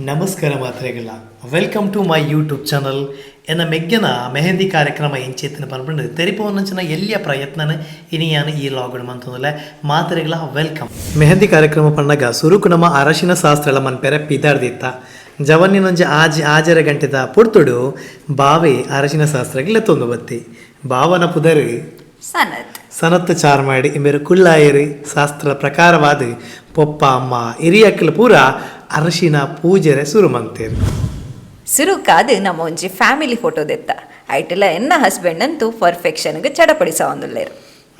ನಮಸ್ಕಾರ ಮಾತ್ರೆಗಳ. Welcome to my YouTube channel ಎನ್ನ ಮೆಗ್ಗನ ಮೆಹಂದಿ ಕಾರ್ಯಕ್ರಮ ಎಂಚೆತ್ತಿನ ಬಂದ್ಬಿಟ್ಟು ತೆರಿಪವನ್ನಂಚಿನ ಎಲ್ಲಿಯ ಪ್ರಯತ್ನನೇ ಇನಿಯಾನ ಈ ಲಾಗಡ್ ಮಂತಂದುಲೆ ಮಾತ್ರೆಗಳ ವೆಲ್ಕಮ್ ಮೆಹಂದಿ ಕಾರ್ಯಕ್ರಮ ಪಣ್ಣಗ ಸುರುಕು ನಮ್ಮ ಅರಶಿನ ಶಾಸ್ತ್ರಗಳ ಮನ್ಪೆರೆ ಪಿದಾರ್ದಿತ್ತ ಜವನ್ನಿನೊಂಜಿ ಆಜಿ ಆಜರ ಗಂಟೆದ ಪುಡ್ತುಡು ಬಾವೆ ಅರಶಿನ ಶಾಸ್ತ್ರಗಳ ತೊಂದು ಬತ್ತಿ ಭಾವನ ಪುದರಿ. ಸನತ್. ಸನತ್ ಚಾರ್ ಮಾಡಿ ಇಮೇರು ಕುಳ್ಳಾಯರಿ. ಶಾಸ್ತ್ರ ಪ್ರಕಾರವಾದ ಪೊಪ್ಪ ಅಮ್ಮ ಹಿರಿಯಕ್ಕಲು ಪೂರ ಅರಶಿನ ಪೂಜೆರೆ ಶುರು ಮಂತೇರು ಸುರುಕಾದ್ ನಮ್ಮ ಒಂಜಿ ಫ್ಯಾಮಿಲಿ ಫೋಟೋ ದೆತ್ತ. ಐಟಲ ಎನ್ನ ಹಸ್ಬೆಂಡ್ ಅಂತೂ ಪರ್ಫೆಕ್ಷನ್ಗೆ ಚಡಪಡಿಸ ಒಂದುಲ್ಲೇರು.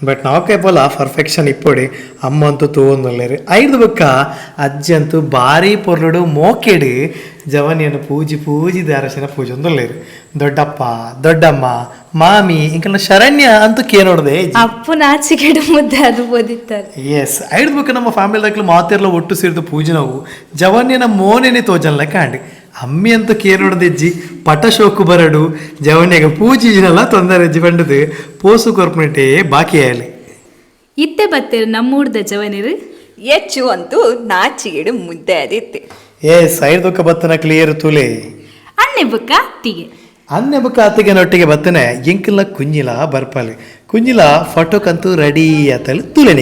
ಬಟ್ ನಾವೇ ಪೋಲ ಪರ್ಫೆಕ್ಷನ್ ಇಪ್ಪೊಡಿ ಅಮ್ಮ ಅಂತೂ ತೂವೊಂದುಲ್ಲೇರು. ಐದು ಬೊಕ್ಕ ಅಜ್ಜಂತೂ ಭಾರಿ ಪೊರ್ಲುಡು ಮೋಕೆಡು ಜವನಿಯನ್ನು ಪೂಜಿ ಪೂಜಿದ ಅರಶಿನ ಪೂಜೆ ಒಂದುಲ್ಲೇರು. ದೊಡ್ಡಪ್ಪ ದೊಡ್ಡಮ್ಮ ಮಾಮಿ ಇಂಕನ ಶರಣ್ಯ ಅಂತೂ ಕೇನೋಡ್ದೆ ಅಪ್ಪು ನಾಚಿಕೆಡು ಮುದ್ದೆ ಅದು ಓದಿತ್ತಾರೆ ಎಸ್ ಐದು ನಮ್ಮ ನಮ್ಮ ಫ್ಯಾಮಿಲಿದಾಗ್ಲು ಮಾತೆಲ್ಲ ಒಟ್ಟು ಸೇರಿದ ಪೂಜೆ ನಾವು. ಜವನ್ಯನ ಮೋನೆನೆ ಲೆಕ್ಕ ಕಾಂಡ್. ಅಮ್ಮಿ ಅಂತ ಕೇನೋಡ್ದೆಜ್ಜಿ ಪಟ ಶೋಕು ಬರಡು ಜವನ್ಯಾಗ ಪೂಜಿಜಿನೆಲ್ಲ ತೊಂದರೆ ಅಜ್ಜಿ ಬಂಡದು. ಪೋಸು ಕೊರ್ಪುನಟೇ ಬಾಕಿ ಆಯಲಿ. ಇತ್ತೆ ಬತ್ತೇರು ನಮ್ಮೂಡ್ದ ಜವನಿರು ಹೆಚ್ಚು ಅಂತೂ ನಾಚಿಗೆಡು ಮುದ್ದೆ ಅದಿತ್ತೆ. ಎಸ್ ಐದು ಬೊಕ್ಕ ಬತ್ತನ ಕ್ಲಿಯರ್ ತುಲೆ. ಅಣ್ಣೆ ಬುಕ್ಕ ಅತ್ತಿಗೆ ನೊಟ್ಟಿಗೆ ಬತ್ತನೆ ಎಂಕಿಲ್ಲ ಕುಂಜಿಲ ಬರ್ಪಾಲಿ. ಕುಂಜಿಲ ಫೋಟೋಕಂತೂ ರೆಡಿ ಆತಲಿ ತುಲೆ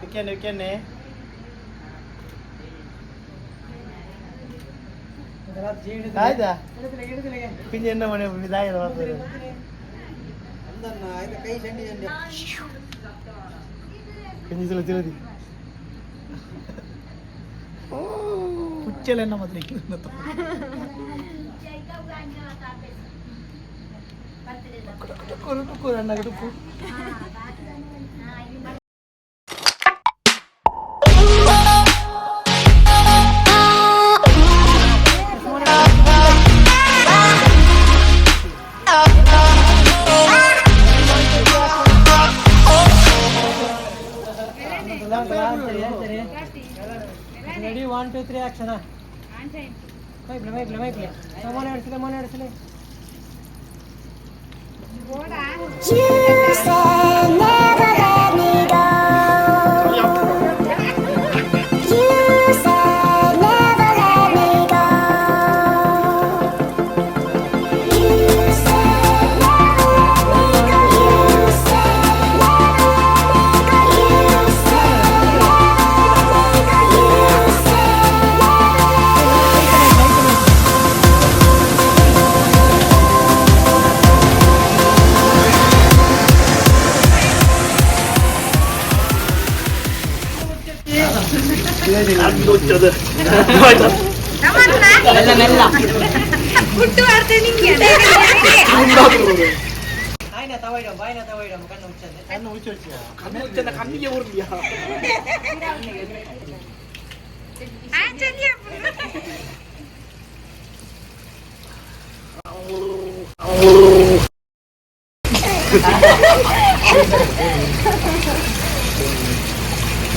ವಿಕೆಂಡ್ ವಿಕೆಂಡ್ ಇದೆಲ್ಲ ಜೀಡಿ ಆಯ್ತಾ? ಹಿಡಿದಿಲ್ಲ ಹಿಡಿದಿಲ್ಲ ಪಿಂಜ ಎನ್ನ ಮನೆ ವಿದಾಯ ചെലുത്തി ഉച്ചയിൽ എന്നെ മതിലേക്ക് ഇന്നത്തെ കുറേ കുറേ ഉണ്ടാക്കിയിട്ട് వన్ టూ త్రీ యాక్షన్ మైపులే మైపులే మైపులే సమాన ఎడసలే మన ఎడసలే ಆಯ್ನ ತವೈಡ ಬಾಯ್ನ ತವೈಡ ಕಣ್ಣು ಮುಚ್ಚದೆ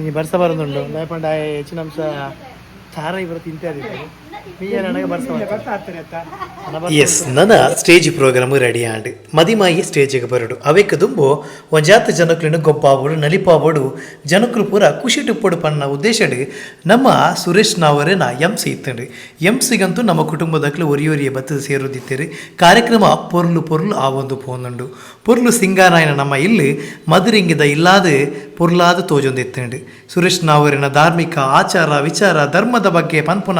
ಈ ಬರ್ಸ ಬರೋದುಂಡು ಲೇಪಂಡ ಹೆಚ್ಚಿನ ಅಂಶ ಚಾರ ಇವರು ತಿಂತಾರಿದ್ದಾರೆ ನೀ ಎಸ್ ನನ್ನ ಸ್ಟೇಜ್ ಪ್ರೋಗ್ರಾಮ್ ರೆಡಿ ಆಂಡ್ ಮದಿಮಾಯಿ ಸ್ಟೇಜಿಗೆ ಬರಡು. ಅವೇಕ ದುಂಬು ಒಂಜಾತ ಜನಕ್ಲಿನ ಗೊಬ್ಬಾವಡು, ನಲಿಪಾವಡು ಜನಕ್ಕಳು ಪೂರ ಖುಷಿ ಟುಪ್ಪಡು ಪನ್ನ ಉದ್ದೇಶಡ್ ನಮ್ಮ ಸುರೇಶ್ ನಾವರೇನ ಎಂ ಸಿ ಇತ್ತಂಡು. ಎಂ ಸಿಗಂತೂ ನಮ್ಮ ಕುಟುಂಬದಕ್ಲು ಒರಿಯೊರಿಯ ಬತ್ತದ ಸೇರುದಿತ್ತೇರಿ. ಕಾರ್ಯಕ್ರಮ ಪೊರ್ಲು ಪೊರ್ಲು ಆ ಒಂದು ಪೋನುಂಡು. ಪೊರ್ಲು ಸಿಂಗಾರಾಯನ ನಮ್ಮ ಇಲ್ಲಿ ಮದುರಿಂಗಿದ ಇಲ್ಲಾದ ಪೊರ್ಲಾದ ತೋಜೊಂದಿತ್ತಂಡು. ಸುರೇಶ್ ನಾವರಿನ ಧಾರ್ಮಿಕ ಆಚಾರ ವಿಚಾರ ಧರ್ಮದ ಬಗ್ಗೆ ಪನ್ಪುನ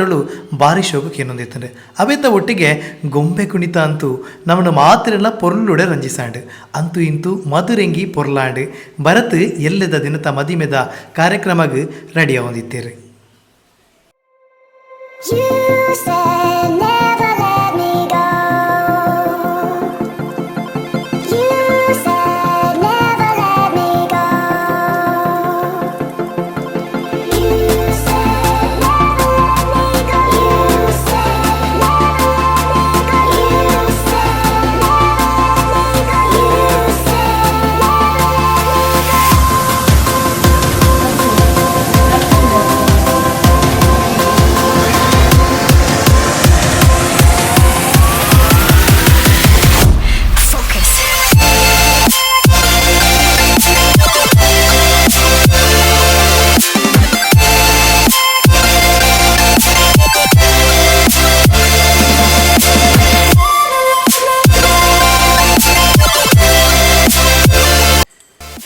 ಪಾತ್ರೆಗಳು ಭಾರಿ ಶೋಕಕ್ಕೆ ಇನ್ನೊಂದಿತ್ತಂಡು ಅವೆಂತ ಒಟ್ಟಿಗೆ ಗೊಂಬೆ ಕುಣಿತ ಅಂತೂ ನಮ್ಮನ್ನು ಮಾತ್ರೆಲ್ಲ ಪೊರ್ಲುಡೆ ರಂಜಿಸಾಂಡು. ಅಂತೂ ಇಂತೂ ಮಧುರೆಂಗಿ ಪೊರ್ಲಾಂಡು. ಭರತ್ ಎಲ್ಲೆದ ದಿನತ ಮದಿಮೆದ ಕಾರ್ಯಕ್ರಮಗ್ ರೆಡಿ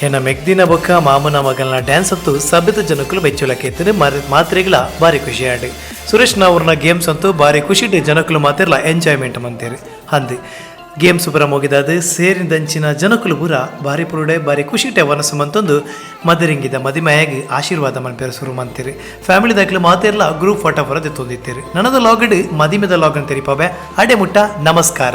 ಎನ್ನ ಮೆಗ್ದಿನ ಬೊಕ್ಕ ಮಾಮನ ಮಗಲ್ನ ಡ್ಯಾನ್ಸ್ ಅಂತೂ ಸಭ್ಯದ ಜನಕ್ಕೂ ಬೆಚ್ಚಲಕ್ಕೆ ಎತ್ತಿನ ಮಾತ್ರೆಗಳ ಭಾರಿ ಖುಷಿ ಆಡಿ. ಸುರೇಶ್ ನಾವ್ರನ್ನ ಗೇಮ್ಸ್ ಅಂತೂ ಭಾರಿ ಖುಷಿ ಜನಕ್ಕಲು ಮಾತ್ರ ಎಂಜಾಯ್ಮೆಂಟ್ ಮಂತೇರಿ. ಹಂದಿ. ಗೇಮ್ಸ್ ಪುರ ಮುಗಿದಾದ ಸೇರಿದಂಚಿನ ಜನಕ್ಕಲು ಪೂರ ಭಾರಿ ಪುರುಡೆ, ಭಾರಿ ಖುಷಿ ವನಸು ಮಂತೊಂದು ಮದರಿಂಗಿದ ಮದಿಮೆಯಾಗಿ ಆಶೀರ್ವಾದ ಮನಪೇರ ಶುರು ಮಂತೀರಿ. ಫ್ಯಾಮಿಲಿ ದಾಖಲೆ ಮಾತಿರಲ್ಲ ಗ್ರೂಪ್ ಫೋಟೋ ಪುರ ತೊಂದಿತ್ತೀರಿ. ನನ್ನದು ಲಾಗಡ್ ಮದಿಮೆದ ಲಾಗನ್ ತೆರಿಪಾವೆ. ಅಡೆ ಮುಟ್ಟ ನಮಸ್ಕಾರ.